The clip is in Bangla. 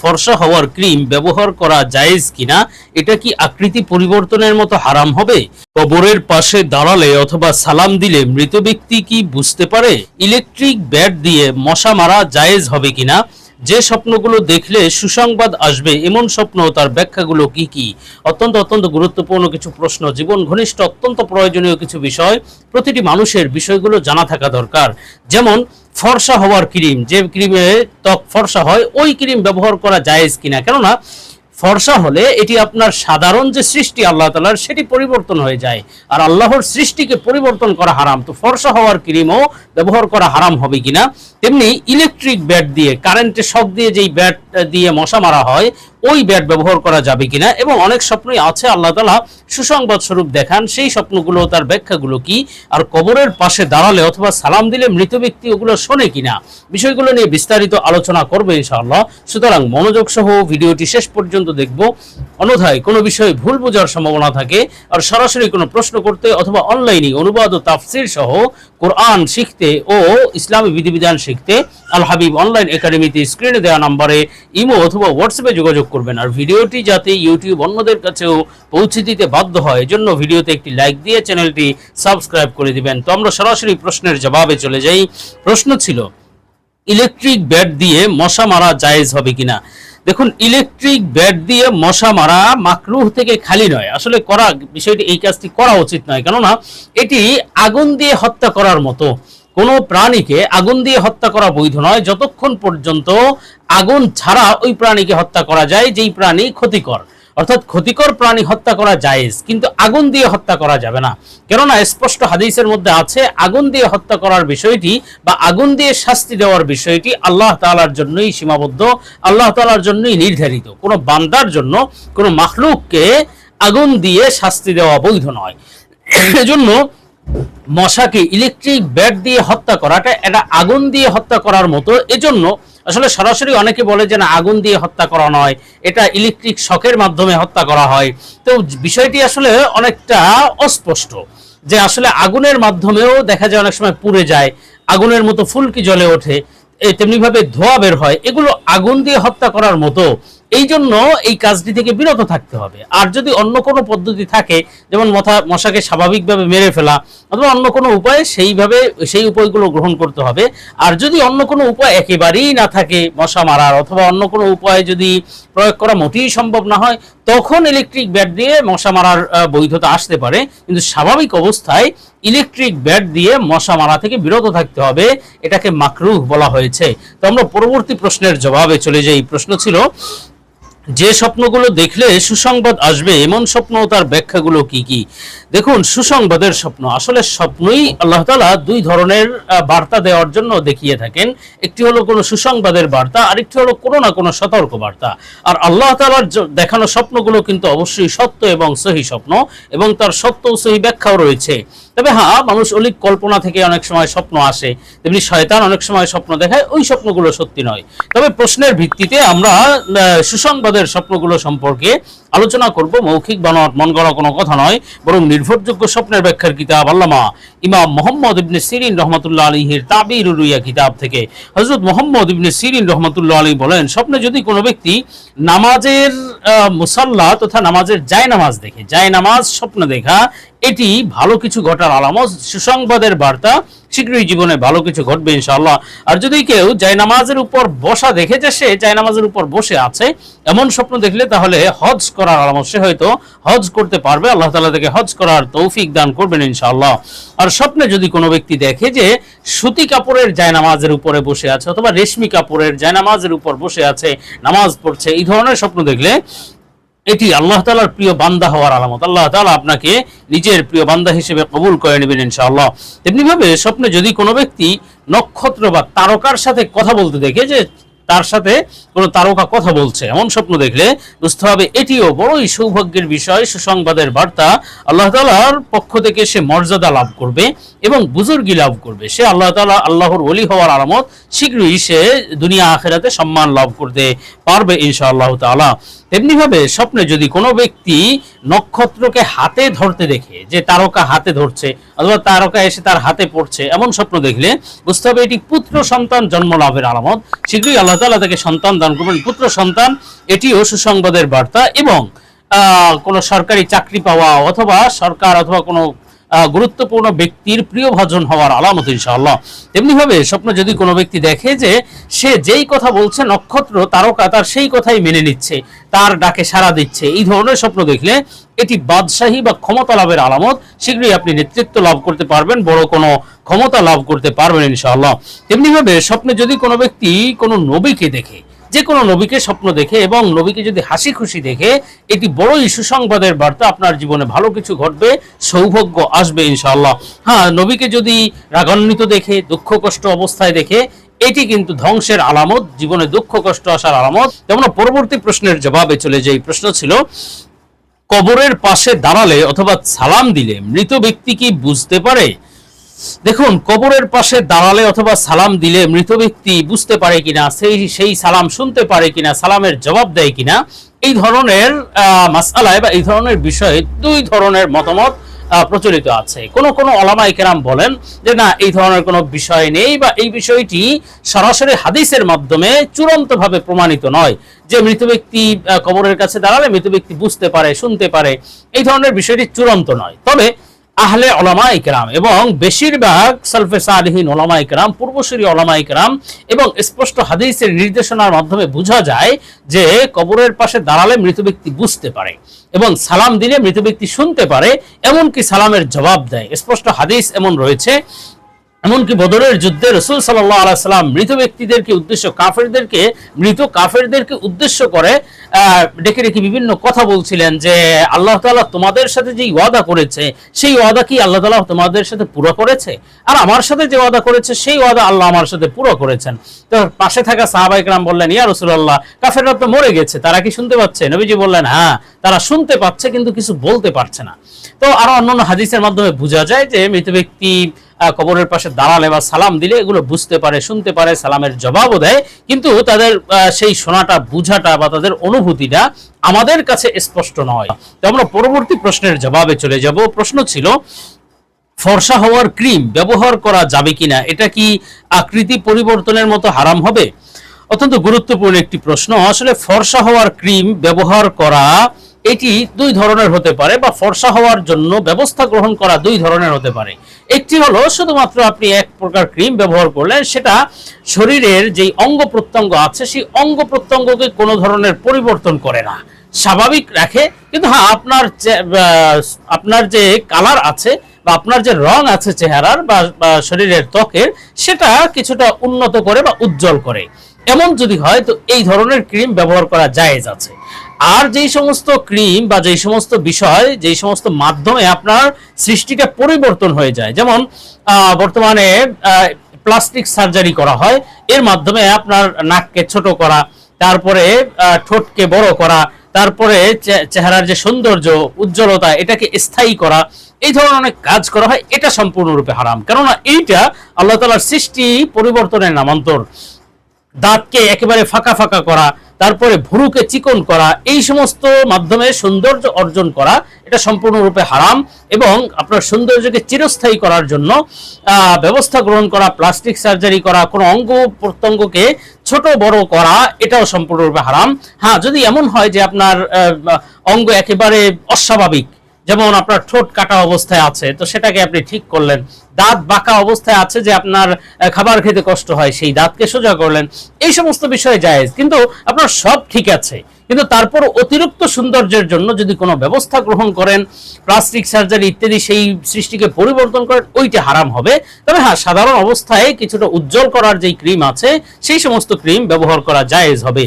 ফর্সা হওয়ার ক্রিম ব্যবহার করা জায়েজ কিনা, এটা কি আকৃতি পরিবর্তনের মতো হারাম হবে? কবরের পাশে দাঁড়ালে অথবা সালাম দিলে মৃত ব্যক্তি কি বুঝতে পারে? ইলেকট্রিক ব্যাট দিয়ে মশা মারা জায়েজ হবে কিনা? যে স্বপ্নগুলো দেখলে সুসংবাদ আসবে, এমন স্বপ্ন, তার ব্যাখ্যাগুলো কি কি? অত্যন্ত অত্যন্ত গুরুত্বপূর্ণ কিছু প্রশ্ন। জীবন ঘনিষ্ঠ, অত্যন্ত প্রয়োজনীয় কিছু বিষয়। প্রতিটি মানুষের বিষয়গুলো জানা থাকা দরকার। যেমন ফর্সা হওয়ার ক্রিম, যে ক্রিমে ত্বক ফর্সা হয়, ওই ক্রিম ব্যবহার করা জায়েজ কিনা? কেননা, ফর্সা হলে এটি আপনার সাধারণ যে সৃষ্টি আল্লাহ তালার সেটি পরিবর্তন হয়ে যায়। আর আল্লাহর সৃষ্টিকে পরিবর্তন করা হারাম। তো ফর্সা হওয়ার ক্রিমও ব্যবহার করা হারাম হবে কিনা? তেমনি ইলেকট্রিক ব্যাট দিয়ে কারেন্টে শক দিয়ে যেই ব্যাট দিয়ে মশা মারা হয় ওই ব্যাট ব্যবহার করা যাবে কিনা এবং অনেক স্বপ্নই আছে, আল্লাহ তালা সুসংবাদ স্বরূপ দেখান, সেই স্বপ্নগুলো, তার ব্যাখ্যাগুলো কি? আর কবরের পাশে দাঁড়ালে অথবা সালাম দিলে মৃত ব্যক্তি ওগুলো শোনে কিনা? বিষয়গুলো নিয়ে বিস্তারিত আলোচনা করবে ইনশাআল্লাহ। সুতরাং মনোযোগ সহ ভিডিওটি শেষ পর্যন্ত দেখব। অন্যথায় কোনো বিষয়ে ভুল বোঝার সম্ভাবনা থাকে আর সরাসরি কোনো প্রশ্ন করতে অথবা অনলাইনে অনুবাদ ও তাফসির সহ কোরআন শিখতে ও ইসলামী বিধিবিধান শিখতে আল হাবিব অনলাইন একাডেমিতে স্ক্রিনে দেওয়া নম্বরে ইমো অথবা হোয়াটসঅ্যাপে যোগাযোগ করবেন। আর ভিডিওটি যাতে ইউটিউব অন্যদের কাছেও পৌঁছে দিতে বাধ্য হয়, এজন্য ভিডিওতে একটি লাইক দিয়ে চ্যানেলটি সাবস্ক্রাইব করে দিবেন। তো আমরা সরাসরি প্রশ্নের জবাবে চলে যাই। প্রশ্ন ছিল, ইলেকট্রিক ব্যাট দিয়ে মশা মারা জায়েজ হবে কিনা? দেখুন, ইলেকট্রিক ব্যাট দিয়ে মশা মারা মাকরুহ থেকে খালি নয়। আসলে করা, বিষয়টি এই কাজটি করা উচিত নয়। কেননা, এটি আগুন দিয়ে হত্যা করার মতো। কোনো প্রাণীকে আগুন দিয়ে হত্যা করা বৈধ নয়। যতক্ষণ পর্যন্ত আগুন ছাড়া ওই প্রাণীকে হত্যা করা যায়, যেই প্রাণী ক্ষতিকর। অর্থাৎ ক্ষতিকর প্রাণী হত্যা করা জায়েজ, কিন্তু আগুন দিয়ে হত্যা করা যাবে না। কেননা স্পষ্ট হাদিসের মধ্যে আছে, আগুন দিয়ে হত্যা করার বিষয়টি বা আগুন দিয়ে শাস্তি দেওয়ার বিষয়টি আল্লাহ তাআলার জন্যই সীমাবদ্ধ, আল্লাহ তাআলার জন্যই নির্ধারিত। কোনো বান্দার জন্য, কোনো মাখলুককে আগুন দিয়ে শাস্তি দেওয়া বৈধ নয়। এজন্য মশাকে ইলেকট্রিক ব্যাট দিয়ে হত্যা করাটা, এটা আগুন দিয়ে হত্যা করার মতো। এজন্য আসলে সরাসরি অনেকে বলে যে না, আগুন দিয়ে হত্যা করা নয়, এটা ইলেকট্রিক শকের মাধ্যমে হত্যা করা হয়। তো বিষয়টি আসলে অনেকটা অস্পষ্ট, যে আসলে আগুনের মাধ্যমেও দেখা যায় অনেক সময় পুড়ে যায়, আগুনের মতো ফুলকি জ্বলে ওঠে তেমনি ভাবে ধোয়া বের হয়, এগুলো আগুন দিয়ে হত্যা করার মতো। এই জন্য এই কাজটি থেকে বিরত থাকতে হবে। আর যদি অন্য কোনো পদ্ধতি থাকে, যেমন মশা মশাকে স্বাভাবিকভাবে মেরে ফেলা, অথবা অন্য কোনো উপায়ে সেইভাবে সেই উপায়গুলো গ্রহণ করতে হবে। আর যদি অন্য কোনো উপায় একেবারেই না থাকে মশা মারার, অথবা অন্য কোনো উপায় যদি প্রয়োগ করা মোটেই সম্ভব না হয়, তখন ইলেকট্রিক ব্যাট দিয়ে মশা মারার বৈধতা আসতে পারে। কিন্তু স্বাভাবিক অবস্থায় ইলেকট্রিক ব্যাট দিয়ে মশা মারা থেকে বিরত থাকতে হবে, এটাকে মাকরুহ বলা হয়েছে। তো আমরা পরবর্তী প্রশ্নের জবাবে চলে যাই। প্রশ্ন ছিল যে স্বপ্নগুলো দেখলে সুসংবাদ আসবে, এমন স্বপ্ন, তার ব্যাখ্যাগুলো কি কি? দেখুন, সুসংবাদের স্বপ্ন। আসলে স্বপ্নই আল্লাহ তালা দুই ধরনের বার্তা দেওয়ার জন্য দেখিয়ে থাকেন। একটি হলো কোনো সুসংবাদের বার্তা, আরেকটি হলো কোনো না কোনো সতর্ক বার্তা। আর আল্লাহ তালার দেখানো স্বপ্নগুলো কিন্তু অবশ্যই সত্য এবং সহি স্বপ্ন, এবং তার সত্য ও সহি ব্যাখ্যাও রয়েছে। তবে হ্যাঁ মানুষ অলিক কল্পনা থেকে অনেক সময় স্বপ্ন আসে। তেমনি শয়তান অনেক সময় স্বপ্ন দেখায়, ওই স্বপ্নগুলো সত্যি নয়। তবে প্রশ্নের ভিত্তিতে আমরা সুসংবাদের স্বপ্নগুলো সম্পর্কে আলোচনা করব। মৌখিক বানোয়াট মন গড়া কোনো কথা নয়, বরং নির্ভরযোগ্য স্বপ্নের ব্যাখ্যার কিতাব আল্লামা ইমাম মোহাম্মদ ইবনে সিরিন রহমতুল্লাহ আলীহির তাবির রুইয়া কিতাব থেকে। হজরত মোহাম্মদ ইবনে সিরিন রহমতুল্লাহ আলী বলেন, স্বপ্নে যদি কোনো ব্যক্তি নামাজের মুসাল্লা তথা নামাজের জায় নামাজ দেখে জায় নামাজ স্বপ্ন দেখা, এটি ভালো কিছু ঘটার আলামত, সুসংবাদের বার্তা শীঘ্রই জীবনে ভালো কিছু ঘটবে ইনশাআল্লাহ। আর যদি কেউ জায়নামাজের উপর বসা দেখে যে সে জায়নামাজের উপর বসে আছে, এমন স্বপ্ন দেখলে তাহলে হজ করার আলামত হয়তো হজ করতে পারবে। আল্লাহ তাআলা থেকে হজ করার তৌফিক দান করবেন ইনশাআল্লাহ। আর স্বপ্নে যদি কোনো ব্যক্তি দেখে যে সুতি কাপড়ের জায়নামাজের উপরে বসে আছে অথবা রেশমি কাপড়ের জায়নামাজের উপর বসে আছে, নামাজ পড়ছে, এই ধরনের স্বপ্ন দেখলে এটি আল্লাহ তালার প্রিয় বান্দা হওয়ার আলামত। আল্লাহ তালা আপনাকে নিজের প্রিয় বান্দা হিসেবে কবুল করে নেবেন ইনশাআল্লাহ। তেমনি ভাবে স্বপ্নে যদি কোনো ব্যক্তি নক্ষত্র বা তারকার সাথে কথা বলতে দেখে যে তার সাথে কোনো তারকা কথা বলছে, এমন স্বপ্ন দেখলে বুঝতে হবে এটিও বড়ই সৌভাগ্যের বিষয়, সুসংবাদের বার্তা। আল্লাহ তালার পক্ষ থেকে সে মর্যাদা লাভ করবে এবং বুজুর্গি লাভ করবে। সে আল্লাহ তালা আল্লাহর অলি হওয়ার আলামত, শীঘ্রই সে দুনিয়া আখেরাতে সম্মান লাভ করতে পারবে ইনশাআল্লাহ তাআলা। তেমনি ভাবে স্বপ্নে যদি কোনো ব্যক্তি নক্ষত্রকে হাতে ধরতে দেখে, যে তারকা হাতে ধরছে অথবা তারকা এসে তার হাতে পড়ছে, এমন স্বপ্ন দেখলে বুঝতে হবে এটি পুত্র সন্তান জন্ম লাভের আলামত। শীঘ্রই আল্লাহ তাআলা তাকে সন্তান দান করবেন। পুত্র সন্তান, এটিও সুসংবাদের বার্তা এবং কোনো সরকারি চাকরি পাওয়া অথবা সরকার অথবা কোনো গুরুত্বপূর্ণ ব্যক্তির প্রিয় ভাজন হওয়ার আলামত, ইনশাআল্লাহ। তেমনি ভাবে স্বপ্ন যদি কোনো ব্যক্তি দেখে যে সে যেই কথা বলছে, নক্ষত্র তারকা তার সেই কথাই মেনে নিচ্ছে, তার ডাকে সাড়া দিচ্ছে, এই ধরনের স্বপ্ন দেখলে এটি বাদশাহী বা ক্ষমতা লাভের আলামত। শীঘ্রই আপনি নেতৃত্ব লাভ করতে পারবেন, বড় কোনো ক্ষমতা লাভ করতে পারবেন, ইনশাআল্লাহ। তেমনি ভাবে স্বপ্নে যদি কোনো ব্যক্তি কোনো নবীকে দেখে যে কোনো নবীকে স্বপ্ন দেখে এবং নবীকে যদি হাসি খুশি দেখে, এটি বড়ই সুসংবাদের বার্তা। আপনার জীবনে ভালো কিছু ঘটবে, সৌভাগ্য আসবে ইনশাআল্লাহ। হ্যাঁ নবীকে যদি রাগান্বিত দেখে, দুঃখ কষ্ট অবস্থায় দেখে, এটি কিন্তু ধ্বংসের আলামত, জীবনে দুঃখ কষ্ট আসার আলামত। তেমন পরবর্তী প্রশ্নের জবাবে চলে যাই। প্রশ্ন ছিল, কবরের পাশে দাঁড়ালে অথবা সালাম দিলে মৃত ব্যক্তি কি বুঝতে পারে? দেখুন কবরের পাশে দাঁড়ালে অথবা সালাম দিলে মৃত ব্যক্তি বুঝতে পারে কিনা সেই সেই সালাম শুনতে পারে কিনা সালামের জবাব দেয় কিনা এই ধরনের আহ, মাসআলায় বা এই ধরনের বিষয়ে দুই ধরনের মতামত প্রচলিত আছে। কোন কোন ওলামাই কেরাম বলেন যে না এই ধরনের কোনো বিষয় নেই বা এই বিষয়টি সরাসরি হাদিসের মাধ্যমে চূড়ান্তভাবে প্রমাণিত নয়। যে মৃত ব্যক্তি কবরের কাছে দাঁড়ালে মৃত ব্যক্তি বুঝতে পারে শুনতে পারে এই ধরনের বিষয়টি চূড়ান্ত নয়। তবে আহলে ওলামা ইকরাম এবং বেশিরভাগ সালফে সালহীন ওলামা ইকরাম পূর্বসূরি ওলামা ইকরাম এবং স্পষ্ট হাদিসের নির্দেশনার মাধ্যমে বোঝা যায় যে কবরের পাশে দাঁড়ালে মৃত ব্যক্তি বুঝতে পারে এবং সালাম দিলে মৃত ব্যক্তি শুনতে পারে, এমনকি সালামের জবাব দেয়। স্পষ্ট হাদিস এমন রয়েছে এমনকি বদরের যুদ্ধে রসুল সাল্লাহ আলাইসাল্লাম মৃত ব্যক্তিদেরকে উদ্দেশ্য কাফেরদেরকে, মৃত কাফেরদেরকে উদ্দেশ্য করে ডেকে ডেকে বিভিন্ন কথা বলছিলেন যে আল্লাহ তালা তোমাদের সাথে যেই ওয়াদা করেছে, সেই ওয়াদা কি আল্লাহ তাআলা তোমাদের সাথে পুরো করেছে? আর আমার সাথে যে ওয়াদা করেছে, সেই ওয়াদা আল্লাহ আমার সাথে পুরো করেছেন। তো পাশে থাকা সাহাবাইকরাম বললেন, ইয়া রসুল্লাহ কাফেররা তো মরে গেছে, তারা কি শুনতে পাচ্ছে? নবীজি বললেন হ্যাঁ তারা শুনতে পাচ্ছে কিন্তু কিছু বলতে পারছে না। তো আরও অন্যান্য হাদিসের মাধ্যমে বোঝা যায় যে মৃত ব্যক্তি কবরের পাশে দাঁড়ালে বা সালাম দিলে এগুলো বুঝতে পারে, শুনতে পারে, সালামের জবাবও দেয়। কিন্তু তাদের সেই শোনাটা, বুঝাটা বা তাদের অনুভূতিটা আমাদের কাছে স্পষ্ট নয়। তো আমরা পরবর্তী প্রশ্নের জবাবে চলে যাব। প্রশ্ন ছিল, ফর্সা হওয়ার ক্রিম ব্যবহার করা যাবে কিনা? এটা কি আকৃতি পরিবর্তনের মতো হারাম হবে? অত্যন্ত গুরুত্বপূর্ণ একটি প্রশ্ন। আসলে ফর্সা হওয়ার ক্রিম ব্যবহার করা এটি দুই ধরনের হতে পারে বা ফর্সা হওয়ার জন্য ব্যবস্থা গ্রহণ করা দুই ধরনের হতে পারে। একটি হলো, শুধুমাত্র আপনি এক প্রকার ক্রিম ব্যবহার করলেন, সেটা শরীরের যেই অঙ্গ প্রত্যঙ্গ আছে, সেই অঙ্গ প্রত্যঙ্গকে কোনো ধরনের পরিবর্তন করে না। স্বাভাবিক রাখে, কিন্তু হ্যাঁ আপনার আপনার যে কালার আছে বা আপনার যে রং আছে চেহারার বা শরীরের ত্বকের, সেটা কিছুটা উন্নত করে বা উজ্জ্বল করে। এমন যদি হয়, তো এই ধরনের ক্রিম ব্যবহার করা জায়েজ আছে। আর যেই সমস্ত ক্রিম বা যেই সমস্ত বিষয়, যেই সমস্ত মাধ্যমে আপনার সৃষ্টিটা পরিবর্তন হয়ে যায়, যেমন বর্তমানে প্লাস্টিক সার্জারি করা হয়, এর মাধ্যমে আপনার নাককে ছোট করা, তারপরে ঠোঁটকে বড় করা, তারপরে চেহারার যে সৌন্দর্য, উজ্জ্বলতা, এটাকে স্থায়ী করা, এই ধরনের অনেক কাজ করা হয়, এটা সম্পূর্ণরূপে হারাম। কেননা এইটা আল্লাহ তালার সৃষ্টি পরিবর্তনের নামান্তর। দাঁতকে একেবারে ফাঁকা ফাঁকা করা, তারপরে ভুরুকে চিকন করা, এই সমস্ত মাধ্যমে সৌন্দর্য অর্জন করা, এটা সম্পূর্ণরূপে হারাম এবং আপনার সৌন্দর্যকে চিরস্থায়ী করার জন্য ব্যবস্থা গ্রহণ করা, প্লাস্টিক সার্জারি করা, কোনো অঙ্গ প্রত্যঙ্গকে ছোট বড় করা, এটাও সম্পূর্ণরূপে হারাম। হ্যাঁ যদি এমন হয় যে আপনার অঙ্গ একেবারে অস্বাভাবিক যেমন আপনার ঠোঁট কাটা অবস্থায় আছে, তো সেটাকে আপনি ঠিক করলেন। দাঁত বাঁকা অবস্থায় আছে যে আপনার খাবার খেতে কষ্ট হয়, সেই দাঁতকে সোজা করলেন। এই সমস্ত বিষয়ে জায়েজ, কিন্তু আপনার সব ঠিক আছে। কিন্তু তারপর অতিরিক্ত সৌন্দর্যের জন্য যদি কোনো ব্যবস্থা গ্রহণ করেন, প্লাস্টিক সার্জারি ইত্যাদি সেই সৃষ্টিকে পরিবর্তন করেন, ওইটা হারাম হবে। তবে হ্যাঁ সাধারণ অবস্থায় কিছুটা উজ্জ্বল করার যেই ক্রিম আছে, সেই সমস্ত ক্রিম ব্যবহার করা জায়েজ হবে।